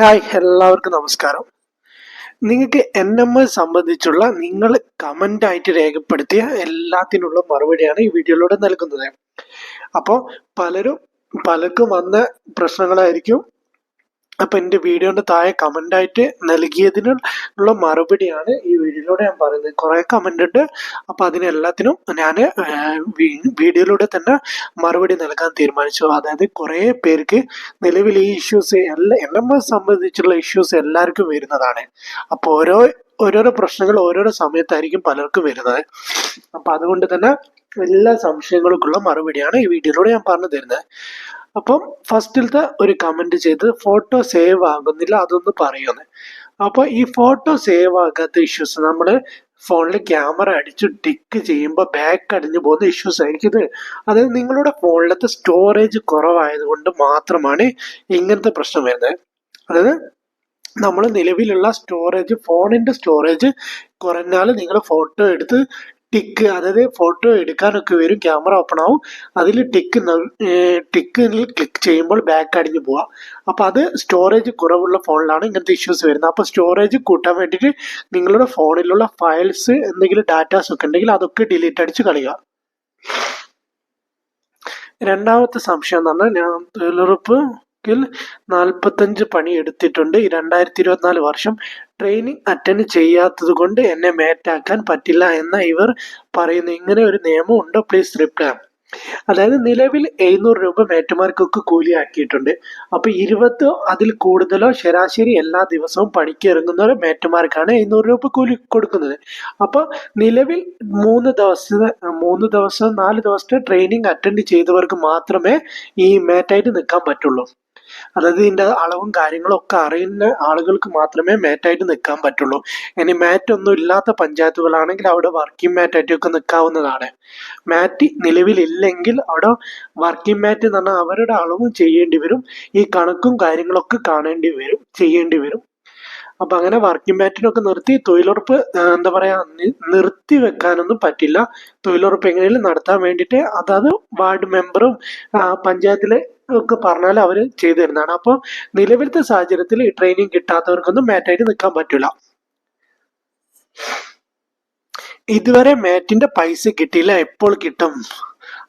Hi എല്ലാവർക്കും നമസ്കാരം. നിങ്ങൾക്ക് എൻ എം എസ് സംബന്ധിച്ചുള്ള നിങ്ങൾ കമന്റ് ആയിട്ട് രേഖപ്പെടുത്തിയ എല്ലാത്തിനുള്ള മറുപടിയാണ് ഈ വീഡിയോയിലൂടെ നൽകുന്നത്. അപ്പോൾ പലരും പലർക്കും വന്ന പ്രശ്നങ്ങളായിരിക്കും. അപ്പൊ എന്റെ വീഡിയോന്റെ താഴെ കമന്റ് ആയിട്ട് നൽകിയതിനുള്ള മറുപടിയാണ് ഈ വീഡിയോയിലൂടെ ഞാൻ പറയുന്നത്. കുറെ കമന്റ് ഉണ്ട്. അപ്പൊ അതിനെല്ലാത്തിനും ഞാൻ വീഡിയോയിലൂടെ തന്നെ മറുപടി നൽകാൻ തീരുമാനിച്ചു. അതായത് കുറെ പേർക്ക് നിലവിൽ ഈ ഇഷ്യൂസ് എല്ലാ എൻ എം എസ് സംബന്ധിച്ചുള്ള ഇഷ്യൂസ് എല്ലാവർക്കും വരുന്നതാണ്. അപ്പൊ ഓരോ ഓരോരോ പ്രശ്നങ്ങൾ ഓരോരോ സമയത്തായിരിക്കും പലർക്കും വരുന്നത്. അപ്പൊ അതുകൊണ്ട് തന്നെ എല്ലാ സംശയങ്ങൾക്കുള്ള മറുപടിയാണ് ഈ വീഡിയോയിലൂടെ ഞാൻ പറഞ്ഞു തരുന്നത്. അപ്പം ഫസ്റ്റിലത്തെ ഒരു കമന്റ് ചെയ്ത് ഫോട്ടോ സേവ് ആകുന്നില്ല അതൊന്ന് പറയുന്നത് അപ്പോൾ ഈ ഫോട്ടോ സേവ് ആകാത്ത ഇഷ്യൂസ് നമ്മൾ ഫോണിൽ ക്യാമറ അടിച്ച് ടിക്ക് ചെയ്യുമ്പോൾ ബാക്ക് അടിഞ്ഞു പോകുന്ന ഇഷ്യൂസ് ആയിരിക്കും ഇത്. അതായത് നിങ്ങളുടെ ഫോണിലത്തെ സ്റ്റോറേജ് കുറവായതുകൊണ്ട് മാത്രമാണ് ഇങ്ങനത്തെ പ്രശ്നം വരുന്നത് അതായത് നമ്മൾ നിലവിലുള്ള സ്റ്റോറേജ് ഫോണിന്റെ സ്റ്റോറേജ് കുറഞ്ഞാൽ നിങ്ങൾ ഫോട്ടോ എടുത്ത് ടിക്ക് അതായത് ഫോട്ടോ എടുക്കാനൊക്കെ വരും ക്യാമറ ഓപ്പൺ ആവും. അതിൽ ടിക്ക് ടിക്കിൽ ക്ലിക്ക് ചെയ്യുമ്പോൾ ബാക്ക് അടിഞ്ഞു പോവാം. അപ്പോൾ അത് സ്റ്റോറേജ് കുറവുള്ള ഫോണിലാണ് ഇങ്ങനത്തെ ഇഷ്യൂസ് വരുന്നത്. അപ്പോൾ സ്റ്റോറേജ് കൂട്ടാൻ വേണ്ടിയിട്ട് നിങ്ങളുടെ ഫോണിലുള്ള ഫയൽസ് എന്തെങ്കിലും ഡാറ്റാസ് ഒക്കെ ഉണ്ടെങ്കിൽ അതൊക്കെ ഡിലീറ്റ് അടിച്ച് കളയുക. രണ്ടാമത്തെ സംശയം എന്ന് പറഞ്ഞാൽ ഞാൻ തൊഴിലുറപ്പ് നാൽപ്പത്തഞ്ച് പണി എടുത്തിട്ടുണ്ട്. ഈ രണ്ടായിരത്തി ഇരുപത്തിനാല് വർഷം ട്രെയിനിങ് അറ്റൻഡ് ചെയ്യാത്തത് കൊണ്ട് എന്നെ മേറ്റാക്കാൻ പറ്റില്ല എന്ന ഇവർ പറയുന്നു. ഇങ്ങനെ ഒരു നിയമം ഉണ്ടോ പ്ലീസ് റിപ്ലൈ അതായത് നിലവിൽ എഴുന്നൂറ് രൂപ മേറ്റുമാർക്കൊക്കെ കൂലിയാക്കിയിട്ടുണ്ട്. അപ്പൊ ഇരുപത്തോ അതിൽ കൂടുതലോ ശരാശരി എല്ലാ ദിവസവും പണിക്ക് ഇറങ്ങുന്ന മേറ്റുമാർക്കാണ് എഴുന്നൂറ് രൂപ കൂലി കൊടുക്കുന്നത്. അപ്പൊ നിലവിൽ മൂന്ന് ദിവസത്തെ മൂന്ന് ദിവസം നാല് ദിവസത്തെ ട്രെയിനിങ് അറ്റൻഡ് ചെയ്തവർക്ക് മാത്രമേ ഈ മേറ്റായിട്ട് നിൽക്കാൻ പറ്റുള്ളൂ. അതായത് ഇതിന്റെ അളവും കാര്യങ്ങളും ഒക്കെ അറിയുന്ന ആളുകൾക്ക് മാത്രമേ മാറ്റായിട്ട് നിൽക്കാൻ പറ്റുള്ളൂ. ഇനി മാറ്റ് ഒന്നും ഇല്ലാത്ത പഞ്ചായത്തുകളാണെങ്കിൽ അവിടെ വർക്കിംഗ് മാറ്റായിട്ടൊക്കെ നിൽക്കാവുന്നതാണ്. മാറ്റ് നിലവിലില്ലെങ്കിൽ അവിടെ വർക്കിംഗ് മാറ്റ് എന്ന് പറഞ്ഞാൽ അവരുടെ അളവും ചെയ്യേണ്ടി വരും. ഈ കണക്കും കാര്യങ്ങളൊക്കെ കാണേണ്ടി വരും ചെയ്യേണ്ടി വരും. അപ്പൊ അങ്ങനെ വർക്കിംഗ് മാറ്റിനൊക്കെ നിർത്തി തൊഴിലുറപ്പ് എന്താ പറയാ നിർത്തി വെക്കാനൊന്നും പറ്റില്ല. തൊഴിലുറപ്പ് എങ്ങനെയും നടത്താൻ വേണ്ടിയിട്ട് അതാത് വാർഡ് മെമ്പറും പഞ്ചായത്തിലെ ഒക്കെ പറഞ്ഞാൽ അവർ ചെയ്തു തരുന്നതാണ്. അപ്പോൾ നിലവിലത്തെ സാഹചര്യത്തിൽ ഈ ട്രെയിനിങ് കിട്ടാത്തവർക്കൊന്നും മാറ്റായിട്ട് നിൽക്കാൻ പറ്റില്ല ഇതുവരെ മാറ്റിന്റെ പൈസ കിട്ടിയില്ല എപ്പോൾ കിട്ടും?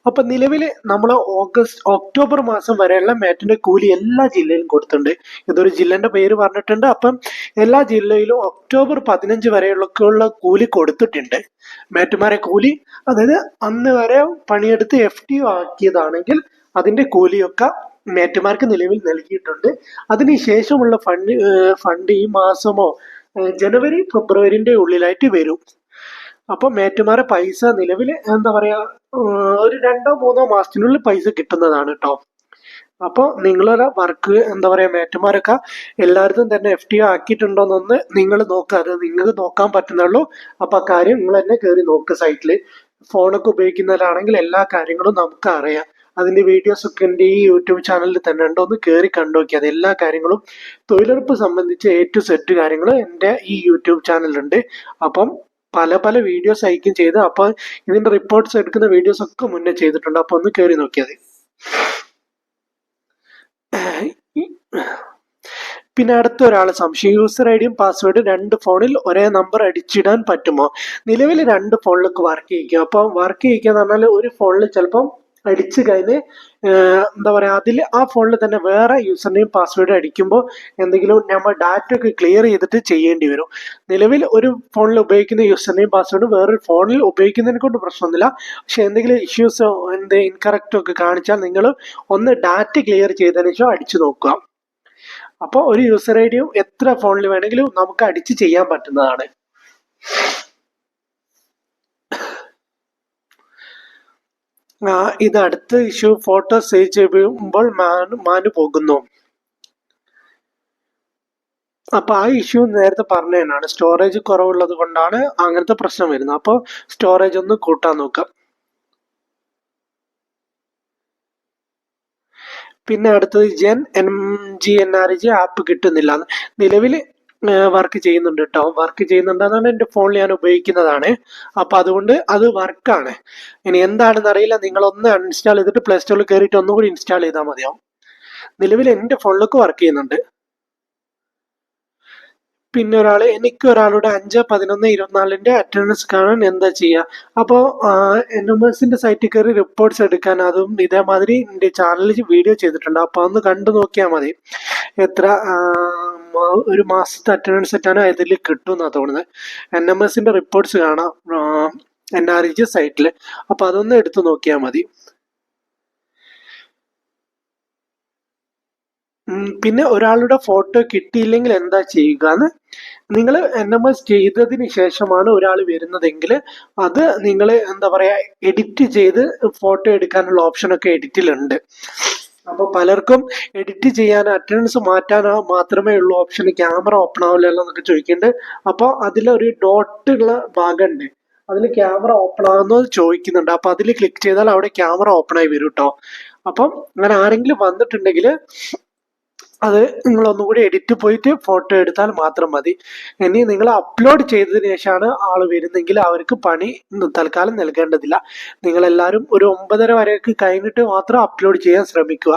അപ്പൊ നിലവിൽ നമ്മൾ ഓഗസ്റ്റ് ഒക്ടോബർ മാസം വരെയുള്ള മാറ്റിന്റെ കൂലി എല്ലാ ജില്ലയിലും കൊടുത്തിട്ടുണ്ട്. ഇതൊരു ജില്ലന്റെ പേര് പറഞ്ഞിട്ടുണ്ട്. അപ്പം എല്ലാ ജില്ലയിലും ഒക്ടോബർ പതിനഞ്ച് വരെയുള്ള കൂലി കൊടുത്തിട്ടുണ്ട്. മാറ്റുമാരെ കൂലി. അതായത് അന്ന് വരെ പണിയെടുത്ത് എഫ് ടി ആക്കിയതാണെങ്കിൽ അതിന്റെ കൂലിയൊക്കെ മേറ്റുമാർക്ക് നിലവിൽ നൽകിയിട്ടുണ്ട്. അതിനുശേഷമുള്ള ഫണ്ട് ഫണ്ട് ഈ മാസമോ ജനുവരി ഫെബ്രുവരിന്റെ ഉള്ളിലായിട്ട് വരും. അപ്പോൾ മേറ്റുമാരെ പൈസ നിലവിൽ എന്താ പറയാ ഒരു രണ്ടോ മൂന്നോ മാസത്തിനുള്ളിൽ പൈസ കിട്ടുന്നതാണ് കേട്ടോ അപ്പോൾ നിങ്ങളുടെ വർക്ക് എന്താ പറയാ മേറ്റുമാരൊക്കെ എല്ലായിടത്തും തന്നെ എഫ് ടി ഒ ആക്കിയിട്ടുണ്ടോന്നൊന്ന് നിങ്ങൾ നോക്കുക അത് നിങ്ങൾക്ക് നോക്കാൻ പറ്റുന്നുള്ളൂ. അപ്പോൾ ആ കാര്യം നിങ്ങൾ തന്നെ കയറി നോക്കുക സൈറ്റിൽ ഫോണൊക്കെ ഉപയോഗിക്കുന്നവരാണെങ്കിൽ എല്ലാ കാര്യങ്ങളും നമുക്ക് അറിയാം. അതിന്റെ വീഡിയോസ് ഒക്കെ എന്റെ ഈ യൂട്യൂബ് ചാനലിൽ തന്നെ ഉണ്ട്. ഒന്ന് കയറി കണ്ടുനോക്കി അത് എല്ലാ കാര്യങ്ങളും തൊഴിലുറപ്പ് സംബന്ധിച്ച് എ ടു സെറ്റ് കാര്യങ്ങൾ എന്റെ ഈ യൂട്യൂബ് ചാനലുണ്ട് അപ്പം പല പല വീഡിയോസ് അയക്കും ചെയ്ത് അപ്പോൾ ഇതിന്റെ റിപ്പോർട്ട്സ് എടുക്കുന്ന വീഡിയോസ് ഒക്കെ മുന്നേ ചെയ്തിട്ടുണ്ട്. അപ്പോൾ ഒന്ന് കയറി നോക്കിയാൽ പിന്നെ അടുത്ത ഒരാൾ സംശയം. യൂസർ ഐ ഡിയും പാസ്വേഡും രണ്ട് ഫോണിൽ ഒരേ നമ്പർ അടിച്ചിടാൻ പറ്റുമോ? നിലവിൽ രണ്ട് ഫോണിലൊക്കെ വർക്ക് ചെയ്യിക്കും. അപ്പം വർക്ക് ചെയ്യിക്കുക എന്ന് പറഞ്ഞാൽ ഒരു ഫോണിൽ ചിലപ്പം അടിച്ചു കഴിഞ്ഞ് എന്താ പറയുക അതിൽ ആ ഫോണിൽ തന്നെ വേറെ യൂസർ നെയിം പാസ്വേഡ് അടിക്കുമ്പോൾ എന്തെങ്കിലും നമ്മൾ ഡാറ്റ ഒക്കെ ക്ലിയർ ചെയ്തിട്ട് ചെയ്യേണ്ടി വരും. നിലവിൽ ഒരു ഫോണിൽ ഉപയോഗിക്കുന്ന യൂസർ നെയിം പാസ്വേഡ് വേറൊരു ഫോണിൽ ഉപയോഗിക്കുന്നതിനെ കൊണ്ട് പ്രശ്നമൊന്നുമില്ല. പക്ഷെ എന്തെങ്കിലും ഇഷ്യൂസ് എന്ത് ഇൻകറക്റ്റോ ഒക്കെ കാണിച്ചാൽ നിങ്ങൾ ഒന്ന് ഡാറ്റ ക്ലിയർ ചെയ്തതിനു ശേഷം അടിച്ചു നോക്കുക. അപ്പോൾ ഒരു യൂസർ ഐ ഡിയും എത്ര ഫോണിൽ വേണമെങ്കിലും നമുക്ക് അടിച്ച് ചെയ്യാൻ പറ്റുന്നതാണ്. ഇത് അടുത്ത ഇഷ്യൂ ഫോട്ടോ സേവ് ചെയ്യുമ്പോൾ മാനു മാനു പോകുന്നു. അപ്പൊ ആ ഇഷ്യൂ നേരത്തെ പറഞ്ഞതാണ് സ്റ്റോറേജ് കുറവുള്ളത് കൊണ്ടാണ് അങ്ങനത്തെ പ്രശ്നം വരുന്നത്. അപ്പോൾ സ്റ്റോറേജ് ഒന്ന് കൂട്ടാൻ നോക്കാം. പിന്നെ അടുത്തത് Jan M G N R G app കിട്ടുന്നില്ല. നിലവിൽ വർക്ക് ചെയ്യുന്നുണ്ട് കേട്ടോ വർക്ക് ചെയ്യുന്നുണ്ട് അതാണ് എന്റെ ഫോണിൽ ഞാൻ ഉപയോഗിക്കുന്നതാണ്. അപ്പോൾ അതുകൊണ്ട് അത് വർക്കാണ് ഇനി എന്താണെന്ന് അറിയില്ല. നിങ്ങളൊന്ന് അൺഇൻസ്റ്റാൾ ചെയ്തിട്ട് പ്ലേ സ്റ്റോറിൽ കയറിയിട്ട് ഒന്നുകൂടി ഇൻസ്റ്റാൾ ചെയ്താൽ മതിയാവും. നിലവിൽ എന്റെ ഫോണിലേക്ക് വർക്ക് ചെയ്യുന്നുണ്ട്. പിന്നെ ഒരാൾ എനിക്ക് ഒരാളുടെ അഞ്ച് പതിനൊന്ന് ഇരുപത്തിനാലിന്റെ അറ്റൻഡൻസ് കാണാൻ എന്താ ചെയ്യുക അപ്പോൾ എൻ എം എസിന്റെ സൈറ്റിൽ കയറി റിപ്പോർട്ട്സ് എടുക്കാൻ അതും ഇതേമാതിരി എന്റെ ചാനലിൽ വീഡിയോ ചെയ്തിട്ടുണ്ട്. അപ്പോൾ ഒന്ന് കണ്ടു നോക്കിയാൽ മതി. എത്ര ഒരു മാസത്തെ അറ്റൻഡൻസ് സെറ്റാണ് ഇതിൽ കിട്ടും എന്നാണ് തോന്നുന്നത് എൻ എം എസിന്റെ റിപ്പോർട്ട്സ് കാണാം. എൻ ആർ ജി സൈറ്റിൽ അപ്പോൾ അതൊന്ന് എടുത്തു നോക്കിയാൽ മതി. പിന്നെ ഒരാളുടെ ഫോട്ടോ കിട്ടിയില്ലെങ്കിൽ എന്താ ചെയ്യുക എന്ന് നിങ്ങൾ എൻ എം എസ് ചെയ്തതിന് ശേഷമാണ് ഒരാൾ വരുന്നതെങ്കിൽ അത് നിങ്ങൾ എന്താ പറയാ എഡിറ്റ് ചെയ്ത് ഫോട്ടോ എടുക്കാനുള്ള ഓപ്ഷനൊക്കെ എഡിറ്റിലുണ്ട് അപ്പോൾ പലർക്കും എഡിറ്റ് ചെയ്യാൻ അറ്റൻഡൻസ് മാറ്റാൻ മാത്രമേ ഉള്ളൂ. ഓപ്ഷൻ ക്യാമറ ഓപ്പൺ ആവില്ലല്ലോ എന്നൊക്കെ ചോദിക്കുന്നുണ്ട് അപ്പോൾ അതിലൊരു ഡോട്ട് ഉള്ള ഭാഗമുണ്ട്. അതിൽ ക്യാമറ ഓപ്പൺ ആകുന്നത് ചോദിക്കുന്നുണ്ട്. അപ്പോൾ അതിൽ ക്ലിക്ക് ചെയ്താൽ അവിടെ ക്യാമറ ഓപ്പൺ ആയി വരും കേട്ടോ അപ്പം അങ്ങനെ ആരെങ്കിലും വന്നിട്ടുണ്ടെങ്കിൽ അത് നിങ്ങൾ ഒന്നുകൂടി എഡിറ്റ് പോയിട്ട് ഫോട്ടോ എടുത്താൽ മാത്രം മതി. ഇനി നിങ്ങൾ അപ്ലോഡ് ചെയ്തതിന് ശേഷമാണ് ആൾ വരുന്നെങ്കിൽ അവർക്ക് പണി തൽക്കാലം നൽകേണ്ടതില്ല. നിങ്ങളെല്ലാവരും ഒരു ഒമ്പതര വരെയൊക്കെ കഴിഞ്ഞിട്ട് മാത്രം അപ്ലോഡ് ചെയ്യാൻ ശ്രമിക്കുക.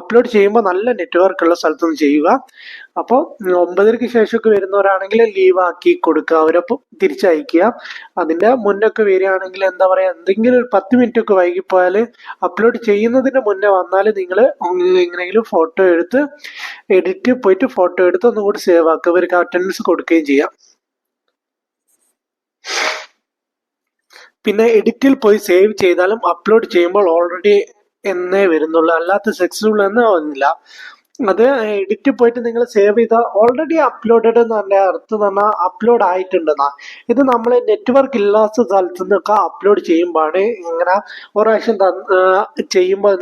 അപ്ലോഡ് ചെയ്യുമ്പോൾ നല്ല നെറ്റ്വർക്ക് ഉള്ള സ്ഥലത്തുനിന്ന് ചെയ്യുക. അപ്പോൾ ഒമ്പതരക്ക് ശേഷമൊക്കെ വരുന്നവരാണെങ്കിൽ ലീവ് ആക്കി കൊടുക്കുക. അവരപ്പോൾ തിരിച്ചയക്കുക. അതിന്റെ മുന്നൊക്കെ വരികയാണെങ്കിൽ എന്താ പറയുക എന്തെങ്കിലും ഒരു പത്ത് മിനിറ്റ് ഒക്കെ വൈകിപ്പോയാൽ അപ്ലോഡ് ചെയ്യുന്നതിന് മുന്നേ വന്നാൽ നിങ്ങൾ എങ്ങനെയെങ്കിലും ഫോട്ടോ എടുത്ത് എഡിറ്റ് പോയിട്ട് ഫോട്ടോ എടുത്ത് ഒന്നുകൂടി സേവ് ആക്കുക. അവർക്ക് അറ്റൻഡൻസ് കൊടുക്കുകയും ചെയ്യാം. പിന്നെ എഡിറ്റിൽ പോയി സേവ് ചെയ്താലും അപ്ലോഡ് ചെയ്യുമ്പോൾ ഓൾറെഡി എന്നേ വരുന്നുള്ളൂ. അല്ലാത്ത സക്സസ്ഫുൾ എന്നേ വന്നില്ല അത് എഡിറ്റ് പോയിട്ട് നിങ്ങൾ സേവ് ചെയ്ത ഓൾറെഡി അപ്ലോഡഡ് എന്ന് പറഞ്ഞ അർത്ഥം എന്ന് പറഞ്ഞാൽ അപ്ലോഡ് ആയിട്ടുണ്ടെന്നാ. ഇത് നമ്മൾ നെറ്റ്വർക്ക് ഇല്ലാത്ത സ്ഥലത്ത് നിന്നൊക്കെ അപ്ലോഡ് ചെയ്യുമ്പോഴാണ് ഇങ്ങനെ ഒരു പ്രാവശ്യം ചെയ്യുമ്പോൾ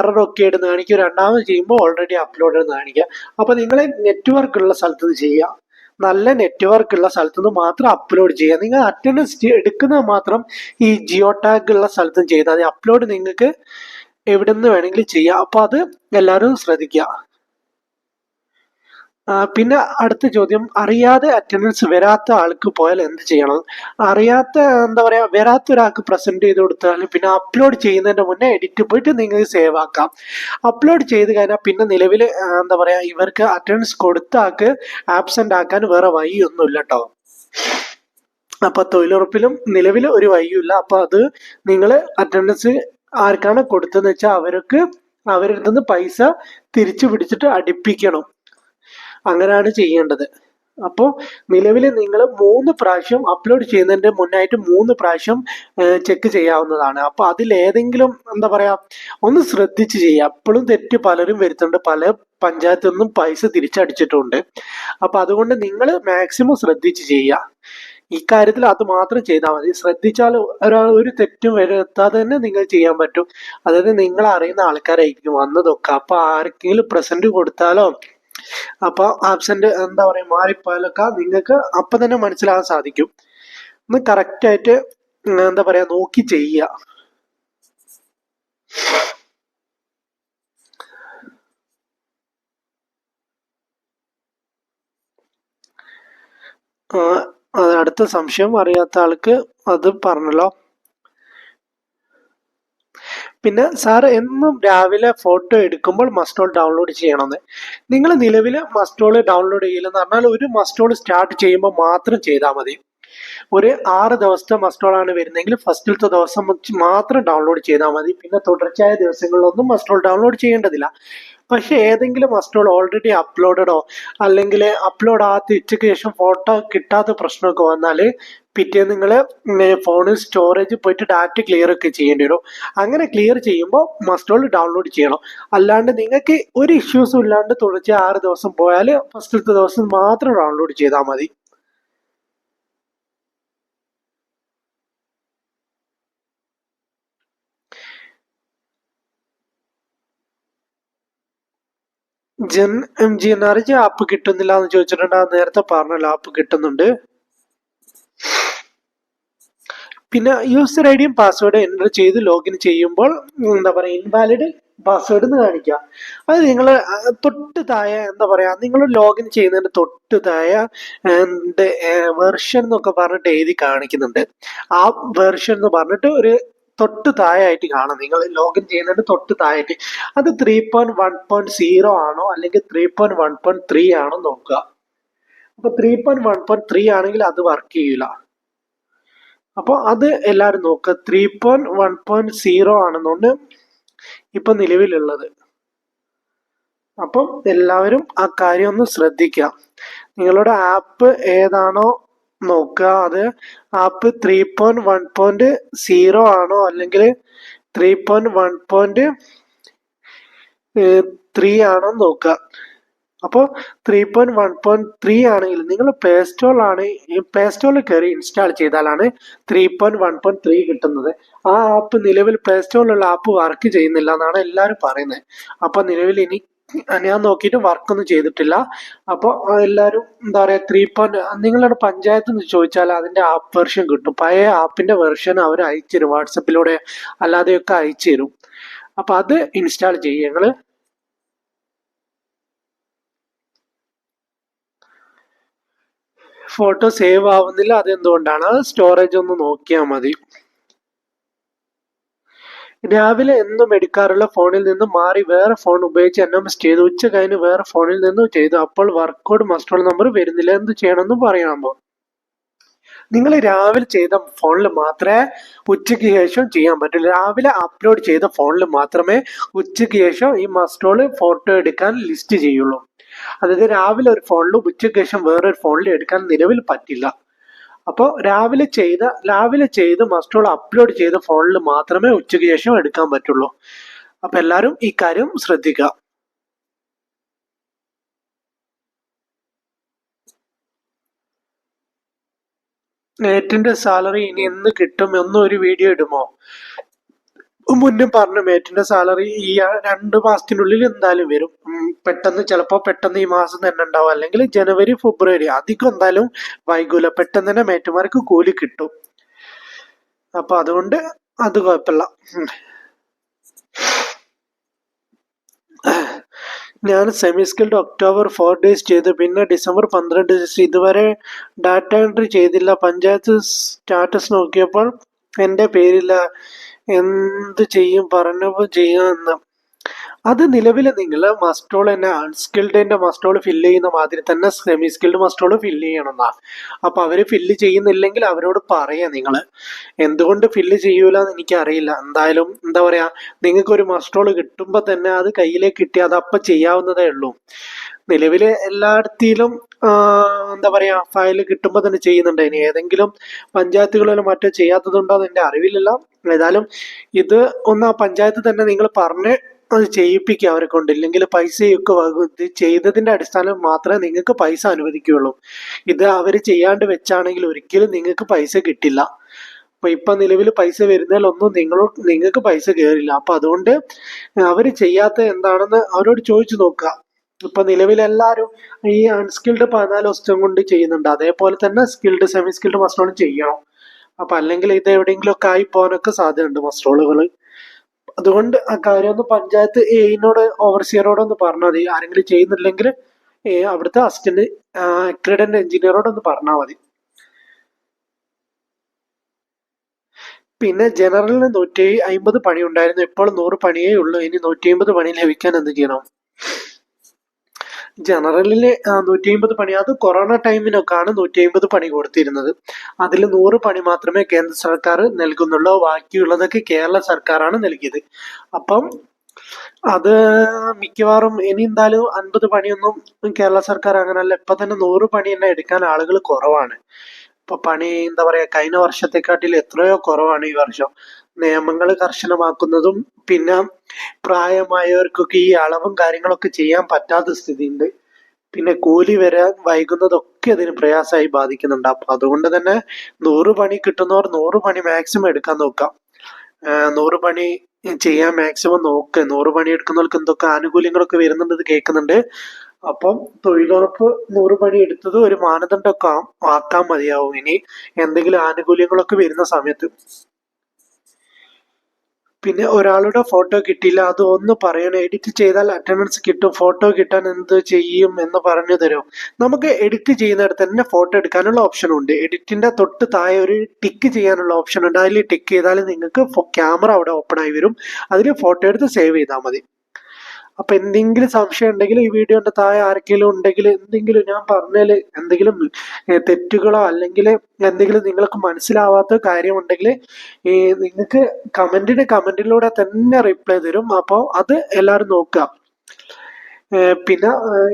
എററൊക്കെ ഇടുന്ന കാണിക്കും രണ്ടാമത് ചെയ്യുമ്പോൾ ഓൾറെഡി അപ്ലോഡ് എന്ന് കാണിക്കുക. അപ്പോൾ നിങ്ങൾ നെറ്റ്വർക്ക് ഉള്ള സ്ഥലത്ത് നിന്ന് ചെയ്യുക. നല്ല നെറ്റ്വർക്ക് ഉള്ള സ്ഥലത്ത് നിന്ന് മാത്രം അപ്ലോഡ് ചെയ്യുക. നിങ്ങൾ അറ്റൻഡൻസ് എടുക്കുന്നത് മാത്രം ഈ ജിയോ ടാഗ് ഉള്ള സ്ഥലത്ത് ചെയ്താൽ മതി. അപ്ലോഡ് നിങ്ങൾക്ക് എവിടെ നിന്ന് വേണമെങ്കിലും ചെയ്യാം. അപ്പോൾ അത് എല്ലാവരും ശ്രദ്ധിക്കുക. പിന്നെ അടുത്ത ചോദ്യം അറിയാതെ അറ്റൻഡൻസ് വരാത്ത ആൾക്ക് പോയാൽ എന്ത് ചെയ്യണം? അറിയാത്ത എന്താ പറയാ വരാത്ത ഒരാൾക്ക് പ്രസന്റ് ചെയ്ത് കൊടുത്താൽ പിന്നെ അപ്ലോഡ് ചെയ്യുന്നതിന്റെ മുന്നേ എഡിറ്റ് പോയിട്ട് നിങ്ങൾക്ക് സേവ് ആക്കാം. അപ്ലോഡ് ചെയ്ത് കഴിഞ്ഞാൽ പിന്നെ നിലവിൽ എന്താ പറയാ ഇവർക്ക് അറ്റൻഡൻസ് കൊടുത്ത ആൾക്ക് ആബ്സെന്റ് ആക്കാൻ വേറെ വഴിയൊന്നുമില്ല കേട്ടോ അപ്പൊ തൊഴിലുറപ്പിലും നിലവിൽ ഒരു വഴിയുമില്ല. അപ്പൊ അത് നിങ്ങൾ അറ്റൻഡൻസ് ആർക്കാണ് കൊടുത്തതെന്ന് വെച്ചാൽ അവർക്ക് അവരിൽ നിന്ന് പൈസ തിരിച്ചു പിടിച്ചിട്ട് അടുപ്പിക്കണം. അങ്ങനെയാണ് ചെയ്യേണ്ടത്. അപ്പോൾ നിലവിൽ നിങ്ങൾ മൂന്ന് പ്രാവശ്യം അപ്ലോഡ് ചെയ്യുന്നതിന്റെ മുന്നായിട്ട് മൂന്ന് പ്രാവശ്യം ചെക്ക് ചെയ്യാവുന്നതാണ്. അപ്പോൾ അതിലേതെങ്കിലും എന്താ പറയാ ഒന്ന് ശ്രദ്ധിച്ച് ചെയ്യുക. അപ്പോഴും തെറ്റ് പലരും വരുത്തുന്നുണ്ട്. പല പഞ്ചായത്തിൽ നിന്നും പൈസ തിരിച്ചടിച്ചിട്ടുണ്ട്. അപ്പോൾ അതുകൊണ്ട് നിങ്ങൾ മാക്സിമം ശ്രദ്ധിച്ച് ചെയ്യുക. ഇക്കാര്യത്തിൽ അത് മാത്രം ചെയ്താൽ മതി. ശ്രദ്ധിച്ചാൽ ഒരാൾ ഒരു തെറ്റും വരുത്താതെ തന്നെ നിങ്ങൾ ചെയ്യാൻ പറ്റും. അതായത് നിങ്ങൾ അറിയുന്ന ആൾക്കാരായിരിക്കും വന്നതൊക്കെ. അപ്പൊ ആർക്കെങ്കിലും പ്രസന്റ് കൊടുത്താലോ? അപ്പൊ ആബ്സെന്റ് എന്താ പറയാ മാറിപ്പോയാലൊക്കെ നിങ്ങൾക്ക് അപ്പൊ തന്നെ മനസ്സിലാകാൻ സാധിക്കും. ഒന്ന് കറക്റ്റ് ആയിട്ട് എന്താ പറയാ നോക്കി ചെയ്യുക. ആ, അത് അടുത്ത സംശയം അറിയാത്ത ആൾക്ക് അത് പറഞ്ഞല്ലോ. പിന്നെ സാർ എന്നും രാവിലെ ഫോട്ടോ എടുക്കുമ്പോൾ മസ്റ്റോൾ ഡൗൺലോഡ് ചെയ്യണമെന്ന്. നിങ്ങൾ നിലവിൽ മസ്റ്റോൾ ഡൗൺലോഡ് ചെയ്യില്ലെന്ന് പറഞ്ഞാൽ ഒരു മസ്റ്റോൾ സ്റ്റാർട്ട് ചെയ്യുമ്പോൾ മാത്രം ചെയ്താൽ മതി. ഒരു ആറ് ദിവസത്തെ മസ്റ്റോൾ മസ്റ്റോളാണ് വരുന്നതെങ്കിൽ ഫസ്റ്റിലത്തെ ദിവസം മാത്രം ഡൗൺലോഡ് ചെയ്താൽ മതി. പിന്നെ തുടർച്ചയായ ദിവസങ്ങളിലൊന്നും മസ്റ്റോൾ ഡൗൺലോഡ് ചെയ്യേണ്ടതില്ല. പക്ഷെ ഏതെങ്കിലും മസ്റ്റോൾ ഓൾറെഡി അപ്ലോഡഡോ അല്ലെങ്കിൽ അപ്ലോഡ് ആകാത്ത ഉച്ചയ്ക്ക് ശേഷം ഫോട്ടോ കിട്ടാത്ത പ്രശ്നമൊക്കെ വന്നാൽ പിറ്റേ നിങ്ങൾ ഫോണിൽ സ്റ്റോറേജ് പോയിട്ട് ഡാറ്റ ക്ലിയർ ഒക്കെ ചെയ്യേണ്ടി വരും. അങ്ങനെ ക്ലിയർ ചെയ്യുമ്പോൾ മസ്റ്റോൾ ഡൗൺലോഡ് ചെയ്യണം. അല്ലാണ്ട് നിങ്ങൾക്ക് ഒരു ഇഷ്യൂസും ഇല്ലാണ്ട് തുടർച്ച ആറ് ദിവസം പോയാൽ ഫസ്റ്റിലത്തെ ദിവസം മാത്രം ഡൗൺലോഡ് ചെയ്താൽ മതി. Jan G N R G app കിട്ടുന്നില്ല എന്ന് ചോദിച്ചിട്ടുണ്ട് നേരത്തെ പറഞ്ഞല്ലോ ആപ്പ് കിട്ടുന്നുണ്ട്. പിന്നെ യൂസർ ഐ ഡിയും പാസ്വേഡ് എന്റർ ചെയ്ത് ലോഗിൻ ചെയ്യുമ്പോൾ എന്താ പറയുക ഇൻവാലിഡ് പാസ്വേഡ് എന്ന് കാണിക്കുക അത് നിങ്ങൾ തൊട്ട് താഴെ എന്താ പറയുക നിങ്ങൾ ലോഗിൻ ചെയ്യുന്നതിന് തൊട്ട് താഴെ വെർഷൻ എന്നൊക്കെ പറഞ്ഞിട്ട് എഴുതി കാണിക്കുന്നുണ്ട്. ആ വെർഷൻ എന്ന് പറഞ്ഞിട്ട് ഒരു തൊട്ട് താഴെയായിട്ട് കാണാം. നിങ്ങൾ ലോഗിൻ ചെയ്യുന്നതിന് തൊട്ട് താഴെയായിട്ട്. അത് three point one point zero ആണോ അല്ലെങ്കിൽ three point one point three ആണോ നോക്കുക. അപ്പൊ three point one point three ആണെങ്കിൽ അത് വർക്ക് ചെയ്യില്ല അപ്പോൾ അത് എല്ലാവരും നോക്കുക three point one point zero ആണെന്നുകൊണ്ട് ഇപ്പൊ നിലവിലുള്ളത്. അപ്പം എല്ലാവരും ആ കാര്യം ഒന്ന് ശ്രദ്ധിക്കുക നിങ്ങളുടെ ആപ്പ് ഏതാണോ നോക്കുക അത് app three point one point zero ആണോ അല്ലെങ്കിൽ three point one point three ആണോ നോക്കുക. അപ്പോൾ three point one point three ആണെങ്കിൽ നിങ്ങൾ പ്ലേ സ്റ്റോറിലാണ് പ്ലേ കയറി ഇൻസ്റ്റാൾ ചെയ്താലാണ് three point one point three കിട്ടുന്നത്. ആ ആപ്പ് നിലവിൽ പ്ലേ സ്റ്റോറിലുള്ള ആപ്പ് വർക്ക് ചെയ്യുന്നില്ല എന്നാണ് എല്ലാവരും പറയുന്നത്. അപ്പോൾ നിലവിൽ ഇനി ഞാൻ നോക്കിയിട്ട് വർക്കൊന്നും ചെയ്തിട്ടില്ല. അപ്പോൾ എല്ലാവരും എന്താ പറയുക ത്രീ പോയിന്റ് നിങ്ങളുടെ പഞ്ചായത്ത് എന്ന് ചോദിച്ചാൽ അതിന്റെ ആപ്പ് വെർഷൻ കിട്ടും. പഴയ ആപ്പിന്റെ വെർഷൻ അവർ അയച്ചു തരും വാട്സപ്പിലൂടെ അല്ലാതെയൊക്കെ അയച്ചു തരും അപ്പോൾ അത് ഇൻസ്റ്റാൾ ചെയ്യും. ഞങ്ങൾ ഫോട്ടോ സേവ് ആവുന്നില്ല. അതെന്തുകൊണ്ടാണ്? സ്റ്റോറേജ് ഒന്ന് നോക്കിയാൽ മതി. രാവിലെ എന്നും എടുക്കാറുള്ള ഫോണിൽ നിന്ന് മാറി വേറെ ഫോൺ ഉപയോഗിച്ച് എൻ എം ചെയ്തു. ഉച്ച കഴിഞ്ഞ് വേറെ ഫോണിൽ നിന്നും ചെയ്തു. അപ്പോൾ വർക്കൗട്ട് മസ്റ്റോൾ നമ്പർ വരുന്നില്ല. എന്ത് ചെയ്യണമെന്ന് പറയാമോ നിങ്ങൾ രാവിലെ ചെയ്ത ഫോണിൽ മാത്രമേ ഉച്ചയ്ക്ക് ശേഷം ചെയ്യാൻ പറ്റുള്ളൂ. രാവിലെ അപ്ലോഡ് ചെയ്ത ഫോണിൽ മാത്രമേ ഉച്ചയ്ക്ക് ശേഷം ഈ മസ്റ്റോൾ ഫോട്ടോ എടുക്കാൻ ലിസ്റ്റ് ചെയ്യുള്ളൂ. അതായത് രാവിലെ ഒരു ഫോണിലും ഉച്ചയ്ക്ക് ശേഷം വേറൊരു ഫോണിലും എടുക്കാൻ നിലവിൽ പറ്റില്ല. അപ്പോൾ രാവിലെ ചെയ്ത രാവിലെ ചെയ്ത് മസ്റ്റോൾ അപ്ലോഡ് ചെയ്ത ഫോണിൽ മാത്രമേ ഉച്ചയ്ക്ക് ശേഷം എടുക്കാൻ പറ്റുള്ളൂ. അപ്പൊ എല്ലാവരും ഈ കാര്യം ശ്രദ്ധിക്കുക നേറ്റിന്റെ സാലറി ഇനി എന്ന് കിട്ടും എന്നൊരു വീഡിയോ ഇടുമോ? മുന്നേ പറഞ്ഞു മേറ്റിന്റെ സാലറി ഈ രണ്ട് മാസത്തിനുള്ളിൽ എന്തായാലും വരും. പെട്ടെന്ന് ചിലപ്പോ പെട്ടെന്ന് ഈ മാസം തന്നെ ഉണ്ടാവും. അല്ലെങ്കിൽ ജനുവരി ഫെബ്രുവരി അധികം എന്തായാലും വൈകൂല. പെട്ടെന്ന് തന്നെ മേറ്റുമാർക്ക് കൂലി കിട്ടും. അപ്പൊ അതുകൊണ്ട് അത് കുഴപ്പമില്ല. ഞാൻ semi skilled October four days ചെയ്തു. പിന്നെ ഡിസംബർ പന്ത്രണ്ട് ദിവസം ഇതുവരെ ഡാറ്റ എൻട്രി ചെയ്തില്ല. പഞ്ചായത്ത് സ്റ്റാറ്റസ് നോക്കിയപ്പോൾ എന്റെ പേരില്ല. എന്ത് ചെയ്യും? പറഞ്ഞപ്പോൾ ചെയ്യാമെന്ന് അത് നിലവിൽ നിങ്ങൾ മസ്റ്റോൾ തന്നെ അൺസ്കിൽഡിന്റെ മസ്റ്റോൾ ഫില്ല് ചെയ്യുന്ന മാതിരി തന്നെ semi skilled muster roll fill ചെയ്യണമെന്നാ. അപ്പൊ അവർ ഫില്ല് ചെയ്യുന്നില്ലെങ്കിൽ അവരോട് പറയാ നിങ്ങൾ എന്തുകൊണ്ട് ഫില്ല് ചെയ്യൂല എന്ന് എനിക്കറിയില്ല. എന്തായാലും എന്താ പറയാ നിങ്ങൾക്ക് ഒരു മസ്റ്റോൾ കിട്ടുമ്പോൾ തന്നെ അത് കയ്യിലേക്ക് കിട്ടി അത് അപ്പം ചെയ്യാവുന്നതേ ഉള്ളൂ. നിലവിൽ എല്ലായിടത്തിലും എന്താ പറയാ ഫയൽ കിട്ടുമ്പോ തന്നെ ചെയ്യുന്നുണ്ട്. ഇനി ഏതെങ്കിലും പഞ്ചായത്തുകളിലോ മറ്റോ ചെയ്യാത്തതുണ്ടോ എന്ന് എന്റെ അറിവിലില്ല. ഏതായാലും ഇത് ഒന്ന് ആ പഞ്ചായത്ത് തന്നെ നിങ്ങൾ പറഞ്ഞ് അത് ചെയ്യിപ്പിക്കുക അവരെ കൊണ്ട്. ഇല്ലെങ്കിൽ പൈസയൊക്കെ. ഇത് ചെയ്തതിന്റെ അടിസ്ഥാനം മാത്രമേ നിങ്ങൾക്ക് പൈസ അനുവദിക്കുകയുള്ളൂ. ഇത് അവർ ചെയ്യാണ്ട് വെച്ചാണെങ്കിൽ ഒരിക്കലും നിങ്ങൾക്ക് പൈസ കിട്ടില്ല. അപ്പൊ ഇപ്പൊ നിലവിൽ പൈസ വരുന്നതിലൊന്നും നിങ്ങളോ നിങ്ങൾക്ക് പൈസ കയറില്ല അപ്പൊ അതുകൊണ്ട് അവർ ചെയ്യാത്ത എന്താണെന്ന് അവരോട് ചോദിച്ചു നോക്കുക. ഇപ്പൊ നിലവിൽ എല്ലാവരും ഈ അൺസ്കിൽഡ് പതിനാല് ദിവസം കൊണ്ട് ചെയ്യുന്നുണ്ട്. അതേപോലെ തന്നെ സ്കിൽഡ് സെമി സ്കിൽഡ് മസ്റ്റോളും ചെയ്യണം. അപ്പൊ അല്ലെങ്കിൽ ഇത് എവിടെയെങ്കിലും ഒക്കെ ആയി പോകാനൊക്കെ സാധ്യതയുണ്ട് മസ്റ്റോളുകൾ അതുകൊണ്ട് ആ കാര്യം ഒന്ന് പഞ്ചായത്ത് എയിനോട് ഓവർസിയറോട് ഒന്ന് പറഞ്ഞാൽ മതി. ആരെങ്കിലും ചെയ്യുന്നില്ലെങ്കിൽ അവിടുത്തെ അസിസ്റ്റന്റ് അക്രിഡന്റ് എഞ്ചിനീയറോട് ഒന്ന് പറഞ്ഞാൽ മതി. പിന്നെ ജനറലിന് നൂറ്റി അമ്പത് പണി ഉണ്ടായിരുന്നു ഇപ്പോൾ നൂറ് പണിയേ ഉള്ളൂ. ഇനി നൂറ്റി അമ്പത് പണി ലഭിക്കാൻ എന്ത് ചെയ്യണം? ജനറലിൽ നൂറ്റി അമ്പത് പണി. അത് കൊറോണ ടൈമിനൊക്കെയാണ് നൂറ്റി അമ്പത് പണി കൊടുത്തിരുന്നത്. അതിൽ നൂറ് പണി മാത്രമേ കേന്ദ്ര സർക്കാർ നൽകുന്നുള്ളൂ. ബാക്കിയുള്ളതൊക്കെ കേരള സർക്കാരാണ് നൽകിയത്. അപ്പം അത് മിക്കവാറും ഇനി എന്തായാലും അൻപത് പണിയൊന്നും കേരള സർക്കാർ അങ്ങനല്ല. ഇപ്പൊ തന്നെ നൂറ് പണി തന്നെ എടുക്കാൻ ആളുകൾ കുറവാണ്. ഇപ്പൊ പണി എന്താ പറയാ കഴിഞ്ഞ വർഷത്തെക്കാട്ടിൽ എത്രയോ കുറവാണ് ഈ വർഷം. നിയമങ്ങൾ കർശനമാക്കുന്നതും പിന്നെ പ്രായമായവർക്കൊക്കെ ഈ അളവും കാര്യങ്ങളൊക്കെ ചെയ്യാൻ പറ്റാത്ത സ്ഥിതിയുണ്ട്. പിന്നെ കൂലി വരാൻ വൈകുന്നതൊക്കെ അതിന് പ്രയാസമായി ബാധിക്കുന്നുണ്ട്. അപ്പൊ അതുകൊണ്ട് തന്നെ നൂറ് പണി കിട്ടുന്നവർ നൂറ് പണി മാക്സിമം എടുക്കാൻ നോക്കാം. നൂറ് പണി ചെയ്യാൻ മാക്സിമം നോക്ക്. നൂറ് പണി എടുക്കുന്നവർക്ക് എന്തൊക്കെ ആനുകൂല്യങ്ങളൊക്കെ വരുന്നുണ്ട് ഇത് കേൾക്കുന്നുണ്ട്. അപ്പം തൊഴിലുറപ്പ് നൂറ് പണി എടുത്തത് ഒരു മാനദണ്ഡമൊക്കെ ആക്കാൻ മതിയാവും. ഇനി എന്തെങ്കിലും ആനുകൂല്യങ്ങളൊക്കെ വരുന്ന സമയത്ത്. പിന്നെ ഒരാളുടെ ഫോട്ടോ കിട്ടിയില്ല. അത് ഒന്ന് പറയണം എഡിറ്റ് ചെയ്താൽ അറ്റൻഡൻസ് കിട്ടും. ഫോട്ടോ കിട്ടാൻ എന്ത് ചെയ്യും എന്ന് പറഞ്ഞു തരും. നമുക്ക് എഡിറ്റ് ചെയ്യുന്നിടത്ത് തന്നെ ഫോട്ടോ എടുക്കാനുള്ള ഓപ്ഷൻ ഉണ്ട്. എഡിറ്റിന്റെ തൊട്ട് താഴെ ഒരു ടിക്ക് ചെയ്യാനുള്ള ഓപ്ഷൻ ഉണ്ട്. അതിൽ ടിക്ക് ചെയ്താൽ നിങ്ങൾക്ക് ക്യാമറ അവിടെ ഓപ്പൺ ആയി വരും. അതിൽ ഫോട്ടോ എടുത്ത് സേവ് ചെയ്താൽ മതി. അപ്പൊ എന്തെങ്കിലും സംശയം ഉണ്ടെങ്കിൽ ഈ വീഡിയോന്റെ താഴെ ആർക്കെങ്കിലും ഉണ്ടെങ്കിൽ എന്തെങ്കിലും ഞാൻ പറഞ്ഞാൽ എന്തെങ്കിലും തെറ്റുകളോ അല്ലെങ്കിൽ എന്തെങ്കിലും നിങ്ങൾക്ക് മനസ്സിലാവാത്ത കാര്യമുണ്ടെങ്കിൽ ഈ നിങ്ങൾക്ക് കമന്റിന് കമന്റിലൂടെ തന്നെ റിപ്ലൈ തരും. അപ്പോൾ അത് എല്ലാവരും നോക്കുക. പിന്നെ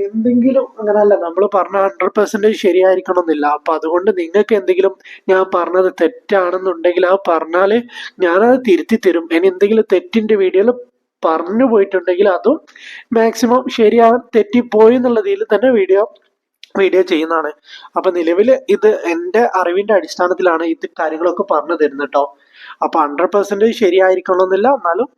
എന്തെങ്കിലും അങ്ങനല്ല നമ്മൾ പറഞ്ഞ ഹൺഡ്രഡ് പെർസെന്റേജ് ശരിയായിരിക്കണമെന്നില്ല. അപ്പൊ അതുകൊണ്ട് നിങ്ങൾക്ക് എന്തെങ്കിലും ഞാൻ പറഞ്ഞത് തെറ്റാണെന്നുണ്ടെങ്കിൽ അത് പറഞ്ഞാൽ ഞാനത് തിരുത്തി തരും. ഇനി എന്തെങ്കിലും തെറ്റിന്റെ വീഡിയോയിൽ പറഞ്ഞു പോയിട്ടുണ്ടെങ്കിൽ അതും മാക്സിമം ശരിയാവാൻ തെറ്റിപ്പോയി എന്നുള്ള രീതിയിൽ തന്നെ വീഡിയോ വീഡിയോ ചെയ്യുന്നതാണ്. അപ്പൊ നിലവിൽ ഇത് എന്റെ അറിവിന്റെ അടിസ്ഥാനത്തിലാണ് ഇത് കാര്യങ്ങളൊക്കെ പറഞ്ഞു തരുന്നത് കേട്ടോ അപ്പൊ ഹൺഡ്രഡ് പെർസെന്റേജ് ശരിയായിരിക്കണമെന്നില്ല. എന്നാലും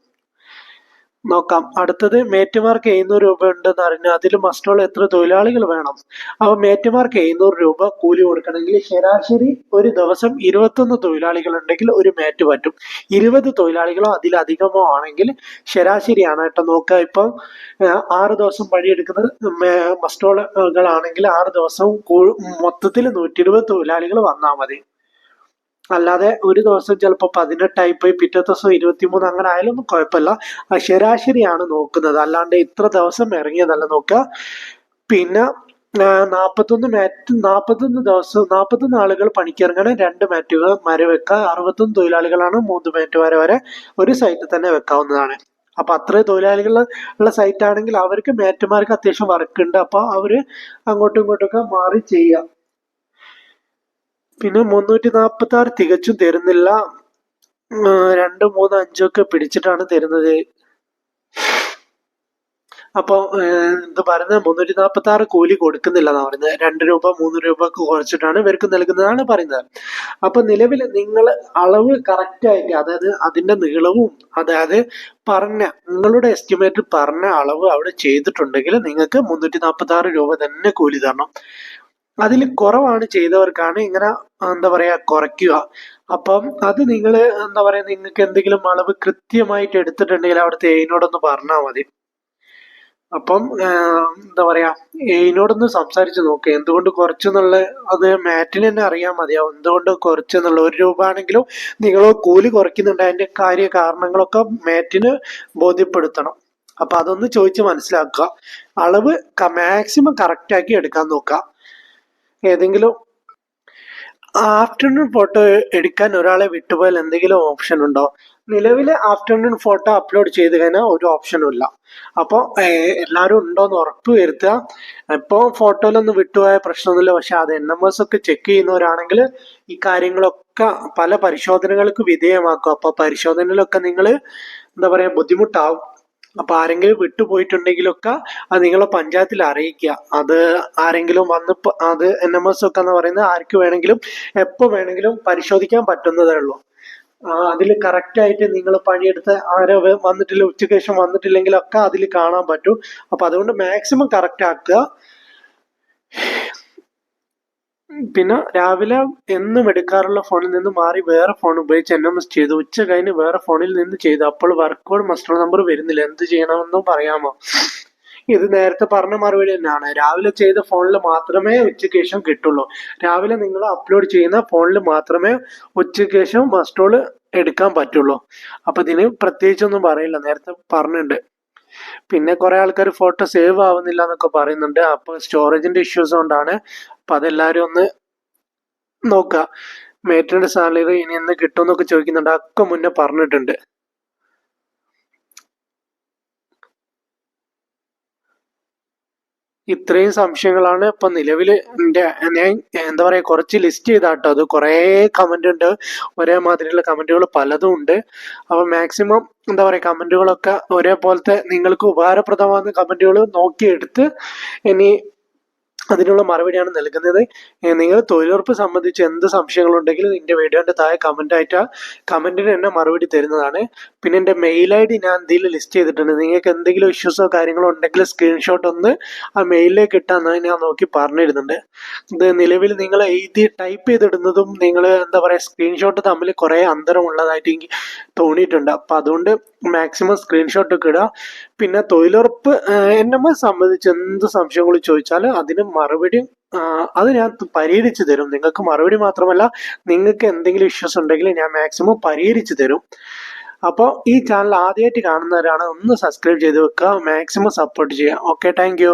നോക്കാം. അടുത്തത് മേറ്റുമാർക്ക് എഴുന്നൂറ് രൂപ ഉണ്ടെന്ന് അറിഞ്ഞു അതിൽ മസ്റ്റുള്ള എത്ര തൊഴിലാളികൾ വേണം. അപ്പൊ മേറ്റുമാർക്ക് എഴുന്നൂറ് രൂപ കൂലി കൊടുക്കണമെങ്കിൽ ശരാശരി ഒരു ദിവസം ഇരുപത്തൊന്ന് തൊഴിലാളികൾ ഉണ്ടെങ്കിൽ ഒരു മേറ്റ് പറ്റും. ഇരുപത് തൊഴിലാളികളോ അതിലധികമോ ആണെങ്കിൽ ശരാശരിയാണ് കേട്ടോ നോക്കുക. ഇപ്പം ആറ് ദിവസം പണിയെടുക്കുന്നത് മസ്റ്റോളുകളാണെങ്കിൽ ആറ് ദിവസം മൊത്തത്തിൽ നൂറ്റി ഇരുപത് തൊഴിലാളികൾ വന്നാൽ മതി. അല്ലാതെ ഒരു ദിവസം ചിലപ്പോൾ പതിനെട്ടായി പോയി പിറ്റേ ദിവസം ഇരുപത്തിമൂന്ന് അങ്ങനെ ആയാലും കുഴപ്പമില്ല. ആ ശരാശരിയാണ് നോക്കുന്നത്. അല്ലാണ്ട് ഇത്ര ദിവസം ഇറങ്ങിയതല്ല നോക്കുക. പിന്നെ നാൽപ്പത്തൊന്ന് മാറ്റ് നാൽപ്പത്തൊന്ന് ദിവസം നാൽപ്പത്തൊന്ന് ആളുകൾ പണിക്കിറങ്ങണ രണ്ട് മാറ്റുകൾ മര വെക്കുക. അറുപത്തൊന്ന് തൊഴിലാളികളാണ് മൂന്ന് മാറ്റ് വരെ വരെ ഒരു സൈറ്റിൽ തന്നെ വെക്കാവുന്നതാണ്. അപ്പൊ അത്ര തൊഴിലാളികൾ ഉള്ള സൈറ്റ് ആണെങ്കിൽ അവർക്ക് മാറ്റുമാർക്ക് അത്യാവശ്യം വർക്ക് ഉണ്ട്. അപ്പൊ അവർ അങ്ങോട്ടും ഇങ്ങോട്ടും ഒക്കെ മാറി ചെയ്യാം പിന്നെ മുന്നൂറ്റി നാൽപ്പത്തി ആറ് തികച്ചും തരുന്നില്ല. രണ്ട് മൂന്ന് അഞ്ചൊക്കെ പിടിച്ചിട്ടാണ് തരുന്നത്. അപ്പോൾ എന്ത് പറയുന്നത് മുന്നൂറ്റി നാൽപ്പത്തി ആറ് കൂലി കൊടുക്കുന്നില്ല എന്നാ പറയുന്നത്. രണ്ട് രൂപ മൂന്ന് രൂപ കുറച്ചിട്ടാണ് ഇവർക്ക് നൽകുന്നതാണ് പറയുന്നത്. അപ്പൊ നിലവിൽ നിങ്ങൾ അളവ് കറക്റ്റ് ആയിട്ട് അതായത് അതിന്റെ നീളവും അതായത് പറഞ്ഞ നിങ്ങളുടെ എസ്റ്റിമേറ്റ് പറഞ്ഞ അളവ് അവിടെ ചെയ്തിട്ടുണ്ടെങ്കിൽ നിങ്ങൾക്ക് മുന്നൂറ്റി നാൽപ്പത്തി ആറ് രൂപ തന്നെ കൂലി തരണം. അതിൽ കുറവാണ് ചെയ്തവർക്കാണ് ഇങ്ങനെ എന്താ പറയാ കുറയ്ക്കുക. അപ്പം അത് നിങ്ങൾ എന്താ പറയാ നിങ്ങൾക്ക് എന്തെങ്കിലും അളവ് കൃത്യമായിട്ട് എടുത്തിട്ടുണ്ടെങ്കിൽ അവിടുത്തെ എയിനോടൊന്ന് പറഞ്ഞാൽ മതി. അപ്പം എന്താ പറയാ എയിനോടൊന്ന് സംസാരിച്ച് നോക്കുക എന്തുകൊണ്ട് കുറച്ചെന്നുള്ള അത് മാറ്റിന് തന്നെ അറിയാൻ മതിയാവും എന്തുകൊണ്ട് കുറച്ചെന്നുള്ള ഒരു രൂപ ആണെങ്കിലും നിങ്ങൾ കൂലി കുറയ്ക്കുന്നുണ്ട്. അതിന്റെ കാര്യ കാരണങ്ങളൊക്കെ മാറ്റിന് ബോധ്യപ്പെടുത്തണം. അപ്പൊ അതൊന്ന് ചോദിച്ച് മനസ്സിലാക്കുക. അളവ് മാക്സിമം കറക്റ്റ് ആക്കി എടുക്കാൻ നോക്കുക. ഏതെങ്കിലും ആഫ്റ്റർനൂൺ ഫോട്ടോ എടുക്കാൻ ഒരാളെ വിട്ടുപോയാൽ എന്തെങ്കിലും ഓപ്ഷൻ ഉണ്ടോ? നിലവിലെ ആഫ്റ്റർനൂൺ ഫോട്ടോ അപ്ലോഡ് ചെയ്ത് കഴിഞ്ഞാൽ ഒരു ഓപ്ഷനും ഇല്ല. അപ്പോൾ എല്ലാവരും ഉണ്ടോന്ന് ഉറപ്പ് വരുത്തുക. ഇപ്പോൾ ഫോട്ടോയിലൊന്നും വിട്ടുപോയ പ്രശ്നമൊന്നുമില്ല. പക്ഷെ അത് എൻ എം എസ് ഒക്കെ ചെക്ക് ചെയ്യുന്നവരാണെങ്കിൽ ഈ കാര്യങ്ങളൊക്കെ പല പരിശോധനകൾക്ക് വിധേയമാക്കും. അപ്പോൾ പരിശോധനയിലൊക്കെ നിങ്ങൾ എന്താ പറയുക ബുദ്ധിമുട്ടാവും. അപ്പൊ ആരെങ്കിലും വിട്ടുപോയിട്ടുണ്ടെങ്കിലൊക്കെ അത് നിങ്ങളെ പഞ്ചായത്തിൽ അറിയിക്കുക. അത് ആരെങ്കിലും വന്ന് അത് എൻ എം എസ് ഒക്കെ എന്ന് പറയുന്നത് ആർക്ക് വേണമെങ്കിലും എപ്പോ വേണമെങ്കിലും പരിശോധിക്കാൻ പറ്റുന്നതേ ഉള്ളൂ. അതിൽ കറക്റ്റ് ആയിട്ട് നിങ്ങൾ പണിയെടുത്ത് ആരോ വന്നിട്ടില്ല ഉച്ചയ്ക്ക് ശേഷം വന്നിട്ടില്ലെങ്കിലൊക്കെ അതിൽ കാണാൻ പറ്റും. അപ്പൊ അതുകൊണ്ട് മാക്സിമം കറക്റ്റ് ആക്കുക. പിന്നെ രാവിലെ എന്നും എടുക്കാറുള്ള ഫോണിൽ നിന്ന് മാറി വേറെ ഫോൺ ഉപയോഗിച്ച് എൻ എം എസ് ചെയ്തു. ഉച്ച കഴിഞ്ഞ് വേറെ ഫോണിൽ നിന്ന് ചെയ്തു. അപ്പോൾ വർക്കോട് മസ്റ്റർ നമ്പർ വരുന്നില്ല. എന്ത് ചെയ്യണമെന്നും പറയാമോ? ഇത് നേരത്തെ പറഞ്ഞ മറുപടി തന്നെയാണ്. രാവിലെ ചെയ്ത ഫോണിൽ മാത്രമേ ഉച്ചയ്ക്ക് ശേഷം കിട്ടുള്ളൂ. രാവിലെ നിങ്ങൾ അപ്ലോഡ് ചെയ്യുന്ന ഫോണിൽ മാത്രമേ ഉച്ചയ്ക്ക് ശേഷം മസ്റ്റോൾ എടുക്കാൻ പറ്റുള്ളൂ. അപ്പൊ ഇതിന് പ്രത്യേകിച്ചൊന്നും പറയില്ല. നേരത്തെ പറഞ്ഞിട്ടുണ്ട്. പിന്നെ കുറെ ആൾക്കാർ ഫോട്ടോ സേവ് ആവുന്നില്ല എന്നൊക്കെ പറയുന്നുണ്ട്. അപ്പൊ സ്റ്റോറേജിന്റെ ഇഷ്യൂസ് കൊണ്ടാണ് അപ്പൊ അതെല്ലാരും ഒന്ന് നോക്കുക മേറ്റിന്റെ സാലറി ഇനി എന്ന് കിട്ടുമെന്നൊക്കെ ചോദിക്കുന്നുണ്ട്. ഒക്കെ മുന്നേ പറഞ്ഞിട്ടുണ്ട്. ഇത്രയും സംശയങ്ങളാണ് ഇപ്പൊ നിലവിൽ എന്റെ ഞാൻ എന്താ പറയാ കുറച്ച് ലിസ്റ്റ് ചെയ്താട്ടോ. അത് കുറേ കമന്റ് ഉണ്ട്. ഒരേ മാതിരിയുള്ള കമന്റുകൾ പലതും ഉണ്ട്. അപ്പൊ മാക്സിമം എന്താ പറയാ കമന്റുകളൊക്കെ ഒരേപോലത്തെ നിങ്ങൾക്ക് ഉപകാരപ്രദമാകുന്ന കമന്റുകൾ നോക്കിയെടുത്ത് ഇനി അതിനുള്ള മറുപടിയാണ് നൽകുന്നത്. നിങ്ങൾ തൊഴിലുറപ്പ് സംബന്ധിച്ച് എന്ത് സംശയങ്ങളുണ്ടെങ്കിലും നിന്റെ വീഡിയോന്റെ താഴെ കമന്റ് ആയിട്ട് കമന്റിന് തന്നെ മറുപടി തരുന്നതാണ്. പിന്നെ എന്റെ മെയിൽ ഐ ഡി ഞാൻ ഇതിൽ ലിസ്റ്റ് ചെയ്തിട്ടുണ്ട്. നിങ്ങൾക്ക് എന്തെങ്കിലും ഇഷ്യൂസോ കാര്യങ്ങളോ ഉണ്ടെങ്കിൽ സ്ക്രീൻഷോട്ട് ഒന്ന് ആ മെയിലിലേക്ക് ഇട്ടാന്ന് ഞാൻ നോക്കി പറഞ്ഞിരുന്നുണ്ട്. ഇത് നിലവിൽ നിങ്ങൾ എഴുതി ടൈപ്പ് ചെയ്തിടുന്നതും നിങ്ങൾ എന്താ പറയാ സ്ക്രീൻഷോട്ട് തമ്മിൽ കുറെ അന്തരമുള്ളതായിട്ട് എനിക്ക് തോന്നിയിട്ടുണ്ട്. അപ്പൊ അതുകൊണ്ട് മാക്സിമം സ്ക്രീൻഷോട്ട് ഒക്കെ ഇടുക. പിന്നെ തൊഴിലുറപ്പ് എന്നെ സംബന്ധിച്ച് എന്ത് സംശയങ്ങൾ ചോദിച്ചാൽ അതിന് മറുപടി അത് ഞാൻ പരിഹരിച്ചു തരും. നിങ്ങൾക്ക് മറുപടി മാത്രമല്ല നിങ്ങൾക്ക് എന്തെങ്കിലും ഇഷ്യൂസ് ഉണ്ടെങ്കിൽ ഞാൻ മാക്സിമം പരിഹരിച്ചു തരും. അപ്പോൾ ഈ ചാനൽ ആദ്യമായിട്ട് കാണുന്നവരാണ് ഒന്ന് സബ്സ്ക്രൈബ് ചെയ്ത് വെക്കുക മാക്സിമം സപ്പോർട്ട് ചെയ്യുക. Okay thank